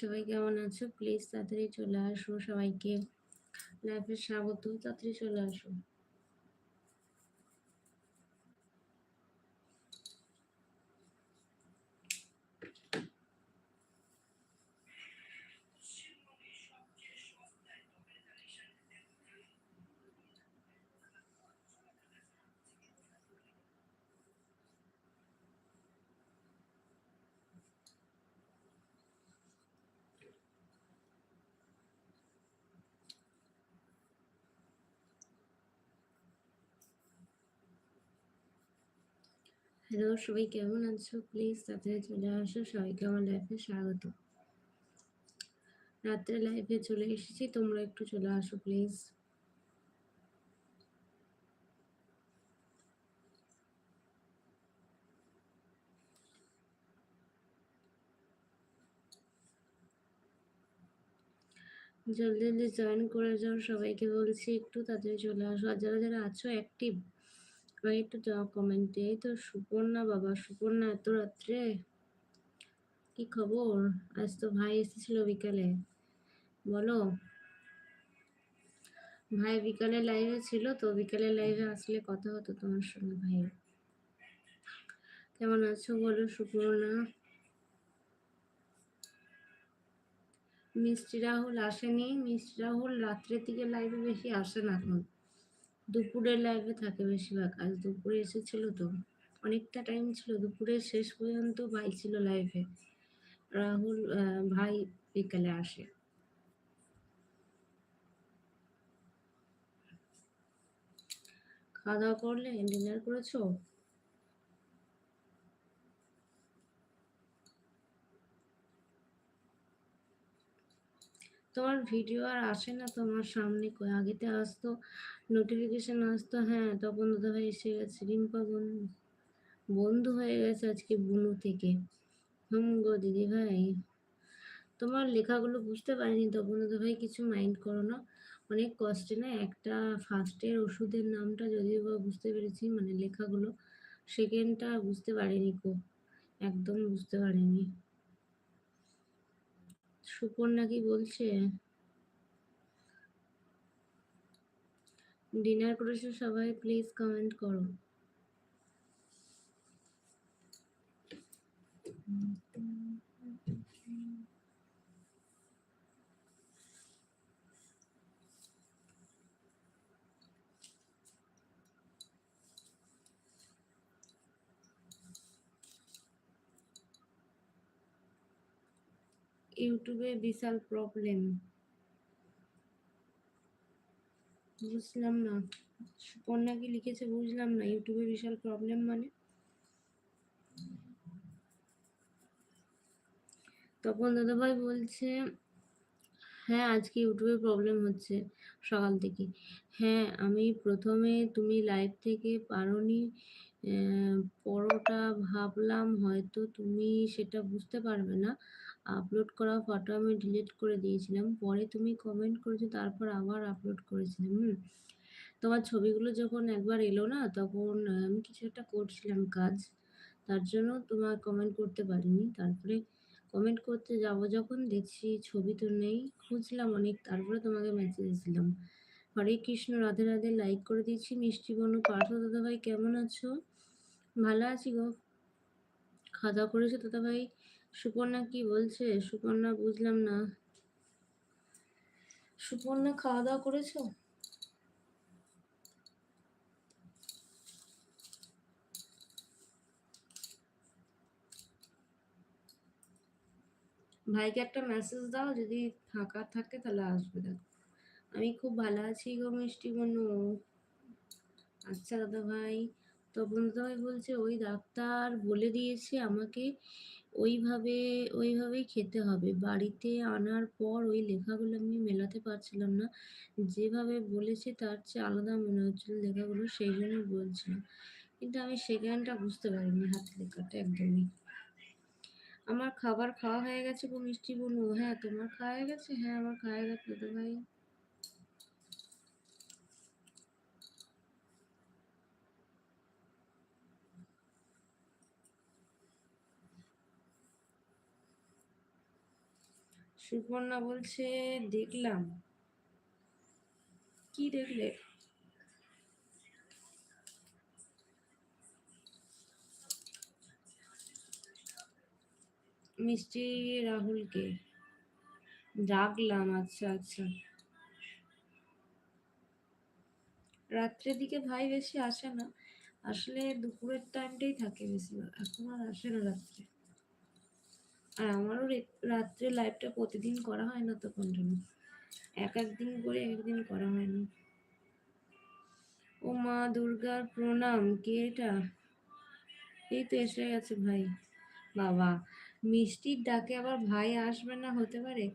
সবাই কেমন আছো? প্লিজ তাড়াতাড়ি চলে আসো সবাইকে। লাইফে স্বাগত তাড়াতাড়ি চলে আসো। হ্যালো, সবাই কেমন আছো? প্লিজ তাড়াতাড়ি চলে আসো। সবাইকে আমার লাইফে স্বাগত। রাত্রে লাইফে চলে এসেছি, তোমরা একটু চলে আসো প্লিজ জলদি জলদি জয়েন করে যাও সবাইকে বলছি, একটু তাড়াতাড়ি চলে আসো। আর যারা যারা আছো অ্যাক্টিভ সবাই একটু যাও কমেন্টে এই তো সুপর্ণা বাবা, সুপর্ণা এত রাত্রে? কি খবর? আজ তো ভাই এসেছিল বিকালে। বলো। ভাই বিকালে লাইভে ছিল তো, বিকালে লাইভে আসলে কথা হতো তোমার সঙ্গে ভাই কেমন আছো বলো সুপর্ণা? মিষ্টি রাহুল আসেনি। মিষ্টি রাহুল রাত্রের দিকে লাইভে বেশি আসে না এখন। দুপুরের লাইভে থাকে বেশিরভাগ। আজ দুপুরে এসেছিল তো। অনেকটা টাইম ছিল। দুপুরের শেষ পর্যন্ত ভাই ছিল লাইভে রাহুল ভাই বিকালে আসে। খাওয়া দাওয়া করলে ডিনার করেছ? তোমার ভিডিও আর আসে না তোমার সামনে। আগেতে আসতো নোটিফিকেশন আসতো হ্যাঁ তপন দাদা ভাই এসে গেছে। রিম্পা বন্ধু বন্ধু হয়ে গেছে আজকে বুনু থেকে। হুম গো দিদি ভাই তোমার লেখাগুলো বুঝতে পারিনি তপন দাদা ভাই কিছু মাইন্ড করো না। অনেক কষ্টে না, একটা ফার্স্টের ওষুধের নামটা যদিও বা বুঝতে পেরেছি মানে লেখাগুলো। সেকেন্ডটা বুঝতে পারিনি কো একদম বুঝতে পারিনি। সুপর্ণা কি বলছে? ডিনার করেছ সবাই প্লিজ কমেন্ট করো। ইউটিউবে বিশাল প্রবলেম বুঝলাম না। সুপর্ণা কি লিখেছে, বুঝলাম না। ইউটিউবে বিশাল প্রবলেম মানে? তপন দাদাভাই বলছে হ্যাঁ আজকে ইউটিউবে প্রবলেম হচ্ছে সকাল থেকে। হ্যাঁ আমি প্রথমে তুমি লাইভ থেকে পারোনি পরোটা ভাবলাম, হয়তো তুমি সেটা বুঝতে পারবে না। আপলোড করা ফটো আমি ডিলিট করে দিয়েছিলাম। পরে তুমি কমেন্ট করেছ, তারপর আবার আপলোড করেছিলাম হুম? তোমার ছবিগুলো যখন একবার এলো না, তখন আমি কিছু একটা করছিলাম কাজ, তার জন্য তোমার কমেন্ট করতে পারিনি। তারপরে কমেন্ট করতে যাব যখন, দেখছি ছবি তো নেই, খুঁজলাম অনেক, তারপরে তোমাকে মেসেজ দিয়েছিলাম হরে কৃষ্ণ, রাধে রাধে লাইক করে দিচ্ছি মিষ্টি বনু, পার্থ দাদা ভাই কেমন আছো? ভালো আছি গো। খাওয়া দাওয়া করেছ দাদা ভাই সুপর্ণা কি বলছে? সুপর্ণা, বুঝলাম না। সুপর্ণা খাওয়া দাওয়া করেছ? ভাইকে একটা মেসেজ দাও, যদি ফাঁকা থাকে তাহলে আসবে। দেখো, আমি খুব ভালো আছি গো মিষ্টি বনু আচ্ছা দাদা ভাই তপন দাদা বলছে, ওই ডাক্তার বলে দিয়েছে আমাকে ওইভাবে, ওইভাবেই খেতে হবে। বাড়িতে আনার পর ওই লেখাগুলো আমি মেলাতে পারছিলাম না। যেভাবে বলেছে তার চেয়ে আলাদা মনে হচ্ছিল লেখাগুলো, সেই জন্য বলছিলাম কিন্তু আমি সেখানটা বুঝতে পারিনি, হাত লেখাটা একদমই। আমার খাবার খাওয়া হয়ে গেছে গো মিষ্টি বনু হ্যাঁ তোমার খাওয়া হয়ে গেছে? হ্যাঁ আমার খাওয়া হয়ে গেছে দাদা ভাই সুপর্ণা বলছে, দেখলাম। কি দেখলে? মিষ্টি রাহুলকে। ডাকলাম আচ্ছা আচ্ছা। রাত্রের দিকে ভাই বেশি আসে না। আসলে দুপুরের টাইমটাই থাকে বেশিরভাগ। এখন আর আসে না রাত্রে। আর আমারও রাত্রে লাইভটা প্রতিদিন করা হয় না তো কন্টিনিউ এক একদিন করে একদিন করা হয় না। ও মা দুর্গার প্রণাম, কে এটা? এই তো এসে গেছে ভাই। বাবা, মিষ্টির ডাকে আবার ভাই আসবে না হতে পারে?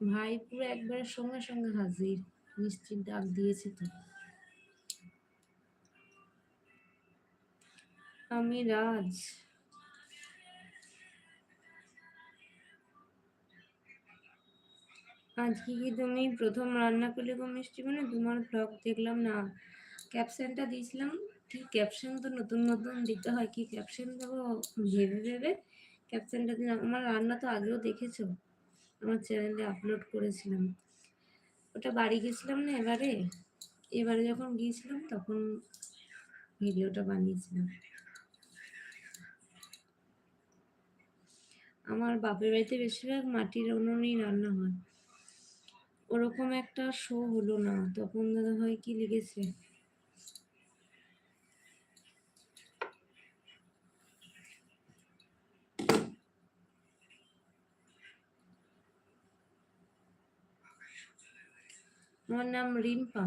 ভাই পুরো একবারে সঙ্গে সঙ্গে হাজির। মিষ্টির ডাক দিয়েছে তো। আমি রাজ। আজকে কি তুমি প্রথম রান্না করলে গো মিষ্টি মানে তোমার ব্লগ দেখলাম না। ক্যাপশনটা দিয়েছিলাম। কি ক্যাপশন তো? নতুন নতুন দিতে হয়। কি ক্যাপশন দেবো? ভেবে ভেবে ক্যাপশনটা দিলাম। আমার রান্না তো আগেও দেখেছ। আমার চ্যানেলে আপলোড করেছিলাম। ওটা বাড়ি গেছিলাম না এবারে? এবারে যখন গিয়েছিলাম তখন ভিডিওটা বানিয়েছিলাম। আমার বাপের বাড়িতে বেশিরভাগ মাটির উনুনেই রান্না হয়। ওরকম একটা শো হলো না। তখন দাদা ভাই কি লিখেছে? আমার নাম রিম্পা।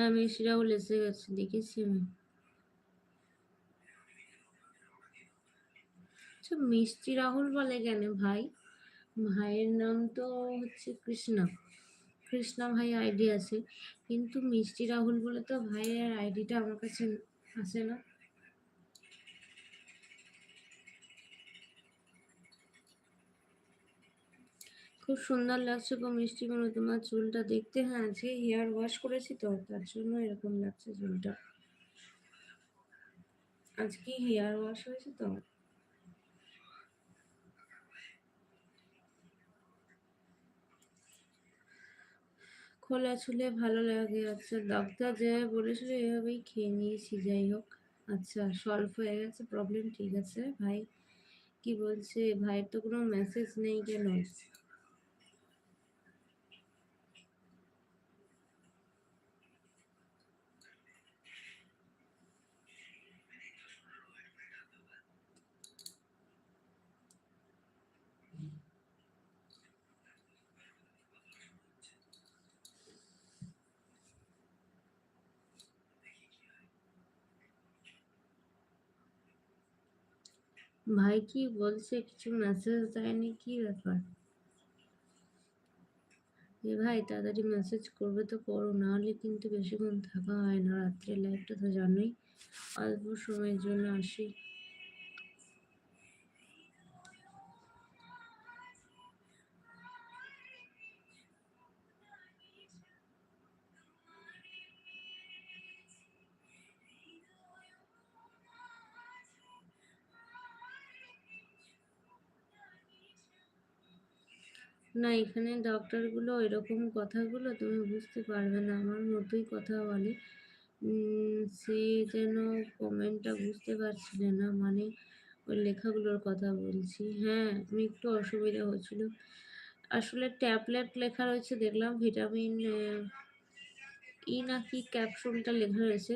হ্যাঁ এসে গেছে, দেখেছি আমি। আচ্ছা মিষ্টি রাহুল বলে কেন ভাই? ভাইয়ের নাম তো হচ্ছে কৃষ্ণা। কৃষ্ণা ভাই আইডি আছে। কিন্তু মিষ্টি রাহুল বলে তো ভাইয়ের আইডিটা আমার কাছে আসে না। খুব সুন্দর লাগছে গো মিষ্টি কোনো তোমার চুলটা দেখতে হ্যাঁ আজকে হেয়ার ওয়াশ করেছি তো, তার জন্য এরকম লাগছে চুলটা। আজকে হেয়ার ওয়াশ হয়েছে তো। খোলা চুলে ভালো লাগে। আচ্ছা ডাক্তার যে বলেছিল এভাবেই খেয়ে নিয়েছি, যাই হোক। আচ্ছা সলভ হয়ে গেছে প্রবলেম ঠিক আছে, ভাই। কি বলছে, ভাইয়ের তো কোনো মেসেজ নেই কেন? ভাই কি বলছে? কিছু মেসেজ দেয়নি? কি ব্যাপার? এ ভাই, তাড়াতাড়ি মেসেজ করবে তো করো, নাহলে কিন্তু বেশিক্ষণ থাকা হয় না। রাত্রে লাইভটা তো জানোই। অল্প সময়ের জন্য আসি। না, এখানে ডক্টরগুলো এরকম কথাগুলো তুমি বুঝতে পারবে না। আমার মতোই কথা বলে। সে যেন কমেন্টটা বুঝতে পারছিলে না মানে ওই লেখাগুলোর কথা বলছি। হ্যাঁ আমি একটু অসুবিধা হচ্ছিল। আসলে ট্যাবলেট লেখা রয়েছে, দেখলাম ভিটামিন ই নাকি ক্যাপসুলটা লেখা রয়েছে।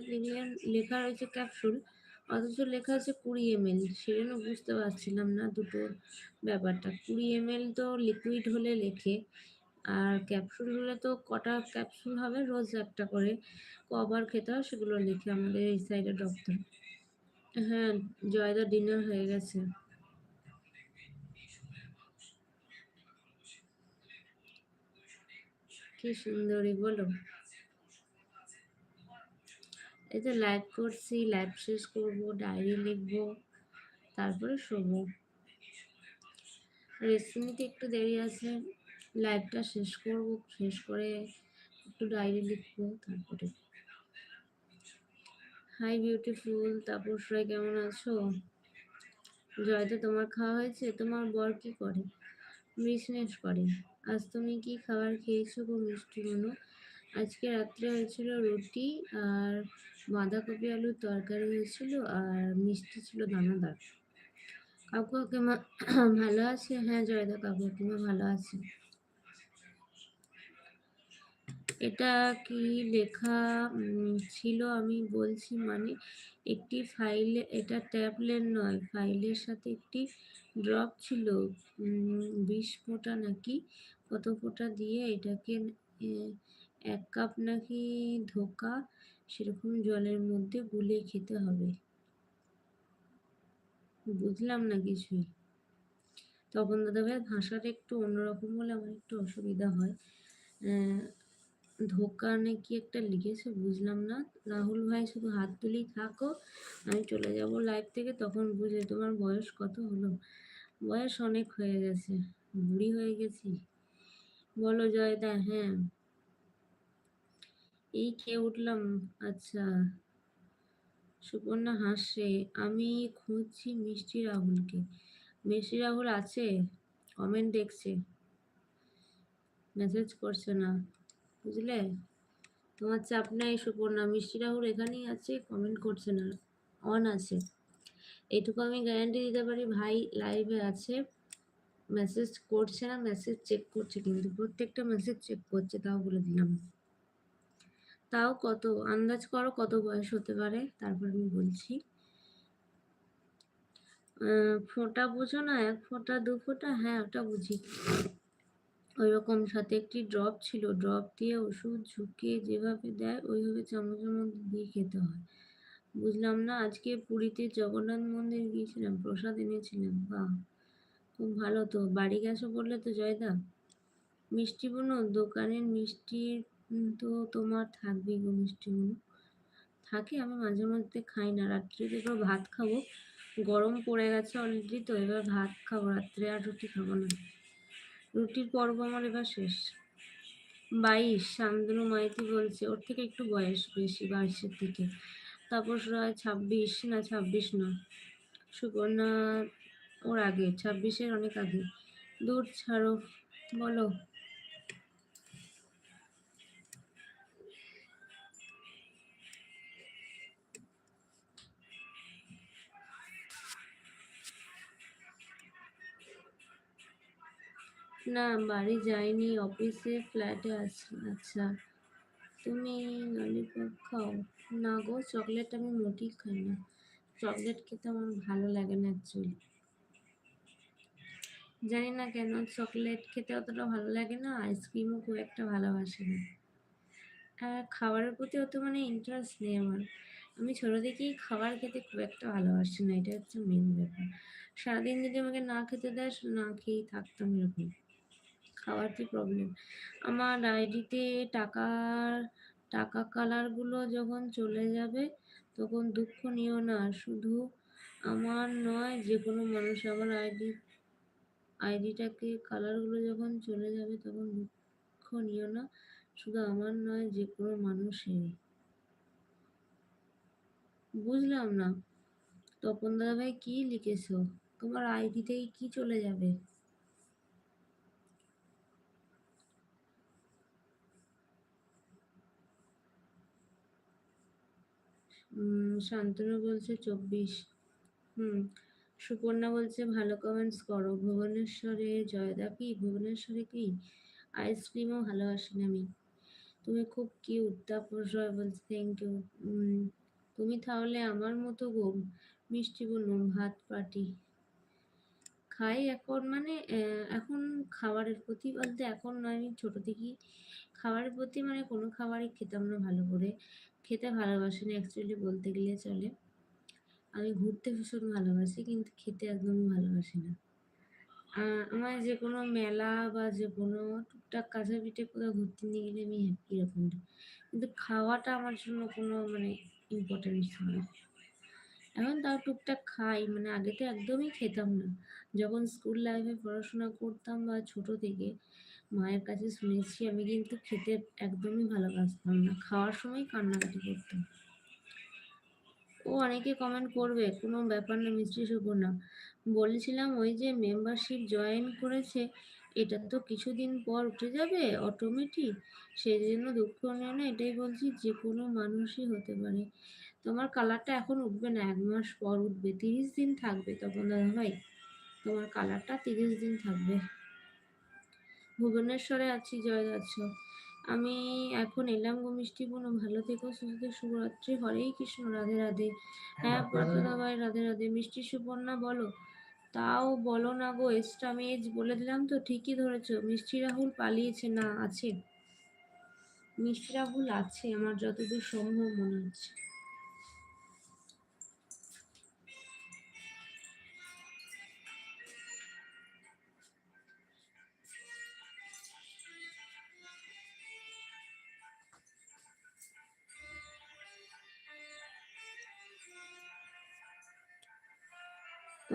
লেখা রয়েছে ক্যাপসুল অথচ লেখা আছে কুড়ি এম এল সেজন্য বুঝতে পারছিলাম না দুটোর ব্যাপারটা। কুড়ি এম এল তো লিকুইড হলে লেখে, আর ক্যাপসুল হলে তো কটা ক্যাপসুল হবে? রোজ একটা করে কবার খেতে হয়, সেগুলো লিখে আমাদের এই সাইডে ডক্টর হ্যাঁ জয়দা ডিনার হয়ে গেছে। কি সুন্দরী, বলো। এই যে লাইভ করছি লাইভ শেষ করব ডায়েরি লিখব, তারপরে শোবো। রেস্ট একটু দেরি আছে লাইভটা শেষ করব, শেষ করে একটু ডায়েরি লিখব, তারপরে। হাই বিউটিফুল তাপস রায় কেমন আছো? জয়তে তোমার খাওয়া হয়েছে? তোমার বর কি করে? বিজনেস করে। আজ তুমি কি খাবার খেয়েছো গো মিষ্টি মনো? আজকে রাত্রে হয়েছিল রুটি আর বাঁধাকপি আলুর তরকারি হয়েছিল আর মিষ্টি ছিল দানাদার কাকু কাকিমা ভালো আছে? হ্যাঁ জয়দা কাকু কাকিমা ভালো আছে। এটা কি লেখা ছিল আমি বলছি মানে একটি ফাইলে, এটা ট্যাবলেট নয়, ফাইলের সাথে একটি ড্রপ ছিল বিশ ফোঁটা নাকি, কত ফোঁটা দিয়ে এটাকে এক কাপ নাকি ধোকা সেরকম জলের মধ্যে গুলে খেতে হবে। বুঝলাম না কিছুই। তখন দাদাভাই ভাষাটা একটু অন্যরকম বলে আমার একটু অসুবিধা হয়। ধোকা কি একটা লিখেছে, বুঝলাম না। রাহুল ভাই, শুধু হাত তুলেই থাকো। আমি চলে যাব লাইভ থেকে, তখন বুঝলে তোমার বয়স কত হলো? বয়স অনেক হয়ে গেছে। বুড়ি হয়ে গেছি। বলো জয়দা হ্যাঁ। এই খেয়ে উঠলাম। আচ্ছা সুপর্ণা হাসছে, আমি খুঁজছি মিষ্টি রাহুলকে। মিষ্টি রাহুল আছে? কমেন্ট দেখছে। মেসেজ করছে না, বুঝলে? তোমার চাপ নাই সুপর্ণা মিষ্টি রাহুল এখানেই আছে কমেন্ট করছে না অন আছে। এটুকু আমি গ্যারান্টি দিতে পারি, ভাই লাইভে আছে। মেসেজ করছে না মেসেজ চেক করছে কিন্তু, প্রত্যেকটা মেসেজ চেক করছে, তাও বলে দিলাম। তাও কত, আন্দাজ করো কত বয়স হতে পারে? তারপর আমি বলছি। ফোঁটা বুঝো না, এক ফোঁটা, দু ফোঁটা? হ্যাঁ ওটা বুঝি। ওই রকম সাথে একটি ড্রপ ছিল ড্রপ দিয়ে ওষুধ ঝুঁকে যেভাবে দেয়, ওইভাবে চামচের মধ্যে দিয়ে খেতে হয়। বুঝলাম না, আজকে পুরীতে জগন্নাথ মন্দির গিয়েছিলাম, প্রসাদ এনেছিলাম, বাহ! খুব ভালো তো, বাড়ি গেছো বললে তো জয়দা। মিষ্টি বোনো দোকানের মিষ্টির তো তোমার থাকবেই গো মিষ্টি বোনো থাকে আমি মাঝে মধ্যে খাই না। রাত্রে রাত্রিতে এবার ভাত খাব। গরম পড়ে গেছে অলরেডি তো এবার ভাত খাব। রাত্রে আর রুটি খাব না। রুটির পর্ব আমার এবার শেষ। বাইশ শান্তনু মাইতি বলছে, ওর থেকে একটু বয়স বেশি বাইশের থেকে তারপর ছাব্বিশ, না ছাব্বিশ না। সুকন্যা ওর আগে, ছাব্বিশের অনেক আগে। দূর ছাড়ো, বলো। না, বাড়ি যাইনি অফিসে ফ্ল্যাটে আছি। আচ্ছা তুমি ললিপপ খাও? না গো চকলেট আমি মোটেই খাই না। চকলেট খেতে আমার ভালো লাগে না অ্যাকচুয়ালি জানি না কেন চকলেট খেতে অতটা ভালো লাগে না আইসক্রিমও খুব একটা ভালোবাসি না। আর খাবারের প্রতি অত মানে ইন্টারেস্ট নেই আমার। আমি ছোটো থেকেই খাবার খেতে খুব একটা ভালোবাসি না, এটা হচ্ছে মেন ব্যাপার। সারাদিন যদি আমাকে না খেতে দেয়, না খেয়েই থাকতাম এরকম। খাওয়ার কি প্রবলেম আমার আইডিতে টাকার, টাকা কালারগুলো যখন চলে যাবে, তখন দুঃখ নিও না। শুধু আমার নয় যে কোনো মানুষ আমার আইডি আইডিটাকে কালারগুলো যখন চলে যাবে, তখন দুঃখ নিও না। শুধু আমার নয় যে কোনো মানুষেরই বুঝলাম না। তপন দাদা ভাই কি লিখেছো? তোমার আইডিতেই কি চলে যাবে? শান্তনু বলছে চব্বিশ। হুম, সুপর্ণা বলছে ভালো কমেন্টস করো। ভুবনেশ্বরে জয়দা কি? ভুবনেশ্বরে কি? আইসক্রিমও ভালোবাসেন আমি। তুমি খুব তারপর জয় বলছে থ্যাংক ইউ তুমি তাহলে আমার মতো গো মিষ্টি বলুন ভাত পাটি খাই এখন মানে এখন খাবারের প্রতি বলতে এখন নয়, আমি ছোটো থেকেই খাবারের প্রতি মানে কোনো খাবারই খেতাম না ভালো করে। খেতে ভালোবাসি না অ্যাকচুয়ালি বলতে গেলে চলে। আমি ঘুরতে ভীষণ ভালোবাসি কিন্তু খেতে একদম ভালোবাসি না। আমার যে কোনো মেলা বা যে কোনো টুকটাক কাঁচা পিঠে কোথাও ঘুরতে নিয়ে গেলে আমি হ্যাপি এরকমটা কিন্তু খাওয়াটা আমার জন্য কোনো মানে ইম্পর্টেন্স নয় এখন তাও টুকটাক খাই মানে আগে তো একদমই খেতাম না। যখন স্কুল লাইফে পড়াশোনা করতাম বা ছোট থেকে মায়ের কাছে শুনেছি, আমি কিন্তু খেতে একদমই ভালোবাসতাম না। খাওয়ার সময় কান্নাকাটি করতাম। ও অনেকে কমেন্ট করবে, কোনো ব্যাপার না, মিষ্টি না। বলেছিলাম, ওই যে মেম্বারশিপ জয়েন করেছে, এটা তো কিছুদিন পর উঠে যাবে অটোমেটিক সেই জন্য দুঃখ নিও না, এটাই বলছি, যে কোনো মানুষই হতে পারে। তোমার কালারটা এখন উঠবে না, এক মাস পর উঠবে, তিরিশ দিন থাকবে তখন দাদা ভাই তোমার কালারটা তিরিশ দিন থাকবে। ভুবনেশ্বরে আছি জয় যাচ্ছ আমি এখন এলাম গো মিষ্টি বোন ভালো থেকো সুস্থ শুভরাত্রি হরেই কৃষ্ণ রাধে রাধে। হ্যাঁ প্রথমা ভাই রাধে রাধে। মিষ্টি সুপর্ণা বলো। তাও বলো না গো এক্সট্রা আমি এজ বলে দিলাম তো ঠিকই ধরেছো। মিষ্টি রাহুল পালিয়েছে না আছে। মিষ্টি রাহুল আছে আমার যতদূর সম্ভব মনে হচ্ছে।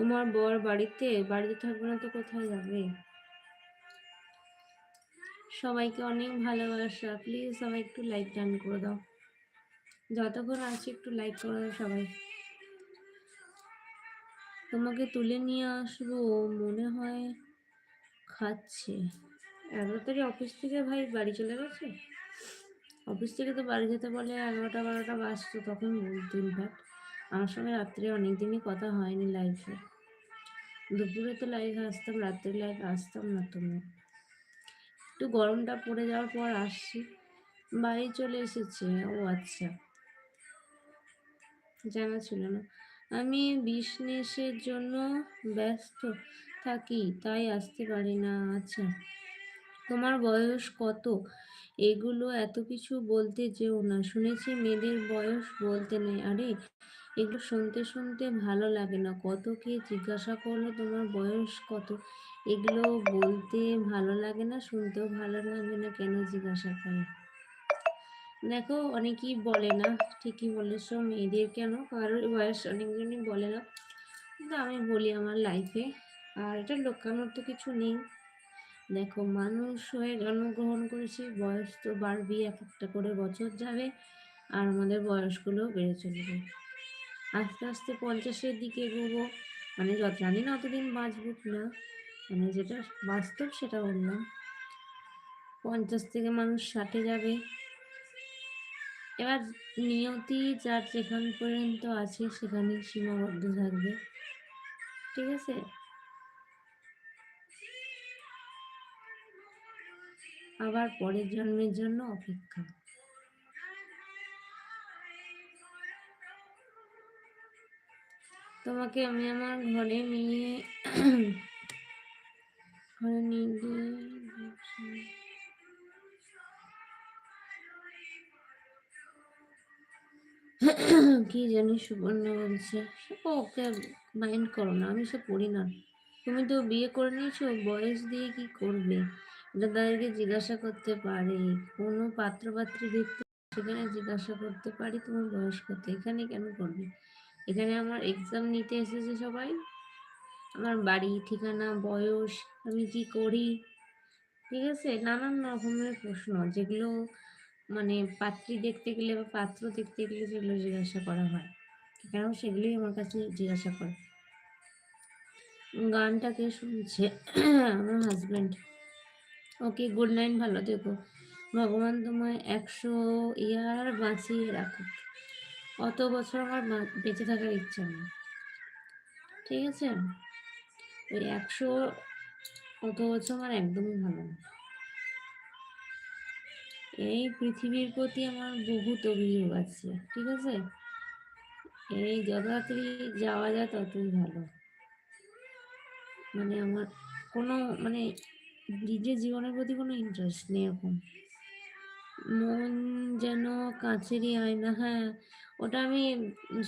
তোমার বর বাড়িতে? বাড়িতে থাকবে না তো কোথায় যাবে? সবাইকে অনেক ভালোবাসা। প্লিজ সবাই একটু লাইক ডান করে দাও। যতক্ষণ আছে একটু লাইক করে দাও সবাই। তোমাকে তুলে নিয়ে আসব মনে হয় খাচ্ছে। এগারো অফিস থেকে ভাই বাড়ি চলে গেছে? অফিস থেকে তো বাড়ি যেতে বলে এগারোটা, বারোটা বাজতো তখন বলতো ইনফ্যাক্ট আমার সঙ্গে রাত্রে অনেক দিনই কথা হয়নি লাইফে দুপুরে তো লাইভ আসতাম, রাত্রে লাইভ আসতাম না তুমি একটু গরমটা পড়ে যাওয়ার পর আসছি। বাড়ি চলে এসেছে, ও আচ্ছা। জানা ছিল না। আমি বিজনেসের জন্য ব্যস্ত থাকি, তাই আসতে পারি না। আচ্ছা তোমার বয়স কত? এগুলো এত কিছু বলতে যেও না। শুনেছি মেয়েদের বয়স বলতে নেই। আরে এগুলো শুনতে শুনতে ভালো লাগে না। কত কে জিজ্ঞাসা করল, তোমার বয়স কত? এগুলো বলতে ভালো লাগে না, শুনতেও ভালো লাগে না, কেন জিজ্ঞাসা করে? দেখো, অনেকেই বলে না, ঠিকই বলেছ, মেয়েদের কেন? কারোর বয়স অনেকজনই বলে না। কিন্তু আমি বলি আমার লাইফে আর এটা লোকানোর তো কিছু নেই। দেখো, মানুষ হয়ে জন্মগ্রহণ করেছি, বয়স তো বাড়বি এক একটা করে বছর যাবে, আর আমাদের বয়সগুলো বেড়ে চলবে। আস্তে আস্তে পঞ্চাশের দিকে এগোবো। মানে যত জানি না অতদিন বাঁচবো না মানে যেটা বাস্তব সেটা বললাম। পঞ্চাশ থেকে মানুষ ষাটে যাবে। এবার নিয়তি যার যেখান পর্যন্ত আছে সেখানেই সীমাবদ্ধ থাকবে। ঠিক আছে? আবার পরের জন্মের জন্য অপেক্ষা। তোমাকে আমি আমার ঘরে নিয়ে ঘরে নিয়ে গিয়ে কি জানি সুবর্ণ বলছে ওকে মাইন্ড করো না, আমি সে পড়ি না। তুমি তো বিয়ে করে নিয়েছো, বয়স দিয়ে কি করবে? এটা তাদেরকে জিজ্ঞাসা করতে পারে। কোনো পাত্র পাত্রী দেখতে সেখানে জিজ্ঞাসা করতে পারি, তোমার বয়স কত? এখানে কেন করবে? এখানে আমার এক্সাম নিতে এসেছে সবাই। আমার বাড়ি, ঠিকানা, বয়স, আমি কি করি? ঠিক আছে? নানান রকমের প্রশ্ন, যেগুলো মানে পাত্রী দেখতে গেলে বা পাত্র দেখতে গেলে যেগুলো জিজ্ঞাসা করা হয়। কেন সেগুলোই আমার কাছে জিজ্ঞাসা করে। গানটাকে শুনছে? আমার হাজব্যান্ড ওকে গুড নাইট ভালো থেকো। ভগবান তোমায় একশো ইয়ার বাঁচিয়ে রাখুক। অত বছর আমার বেঁচে থাকার ইচ্ছা নেই। ঠিক আছে? ওই একশো অত বছর আমার একদমই ভালো না। এই পৃথিবীর প্রতি আমার বহুত অভিযোগ আছে, ঠিক আছে? এই যত তাড়াতাড়ি যাওয়া যায় ততই ভালো। মানে আমার কোনো মানে নিজের জীবনের প্রতি কোনো ইন্টারেস্ট নেই এখন। মন যেন কাছেরই আয়না হ্যাঁ ওটা আমি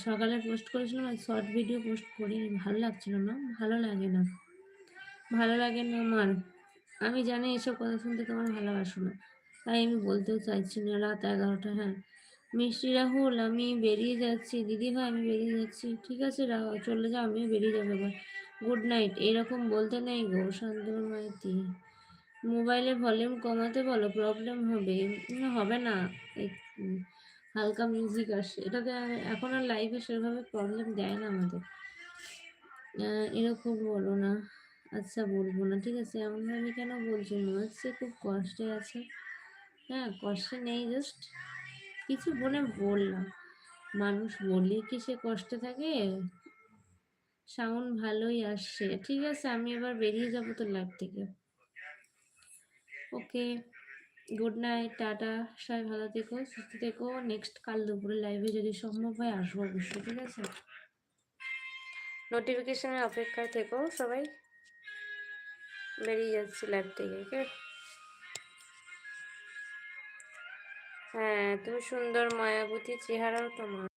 সকালে পোস্ট করেছিলাম আর শর্ট ভিডিও পোস্ট করি ভালো লাগছিল না, ভালো লাগে না। ভালো লাগে না আমার। আমি জানি এসব কথা শুনতে তোমার ভালোবাসো না। তাই আমি বলতেও চাইছি না, রাত এগারোটা হ্যাঁ। মিষ্টি রাহুল, আমি বেরিয়ে যাচ্ছি। দিদি ভাই, আমি বেরিয়ে যাচ্ছি। ঠিক আছে রাহুল চলে যাও, আমিও বেরিয়ে যাব এবার। গুড নাইট এরকম বলতে নেই গো, শান্তনু মাইতি। মোবাইলের ভলিউম কমাতে বলো, প্রবলেম হবে। হবে না। হালকা মিউজিক আসছে এটাতে এখন আর লাইভে সেভাবে প্রবলেম দেয় না আমাদের। এরকম বলো না। আচ্ছা বলব না। ঠিক আছে এমনভাবে কেন বলছো? মনে হচ্ছে খুব কষ্টে আছে। হ্যাঁ কষ্টে নেই জাস্ট কিছু মনে বললাম। মানুষ বললে কি সে কষ্টে থাকে? সাউন্ড ভালোই আসছে ঠিক আছে, আমি এবার বেরিয়ে যাব তো লাইভ থেকে। ওকে গুড নাইট টাটা, সবাই ভালো থেকো, সুস্থ থেকো। নেক্সট কাল দুপুরে লাইভে যদি সম্ভব হয়, আসব অবশ্যই, ঠিক আছে? নোটিফিকেশনের অপেক্ষায় থেকো সবাই। বেরিয়ে যাচ্ছি লাইভ থেকে হ্যাঁ তুমি সুন্দর, মায়াবতী চেহারাও তোমার।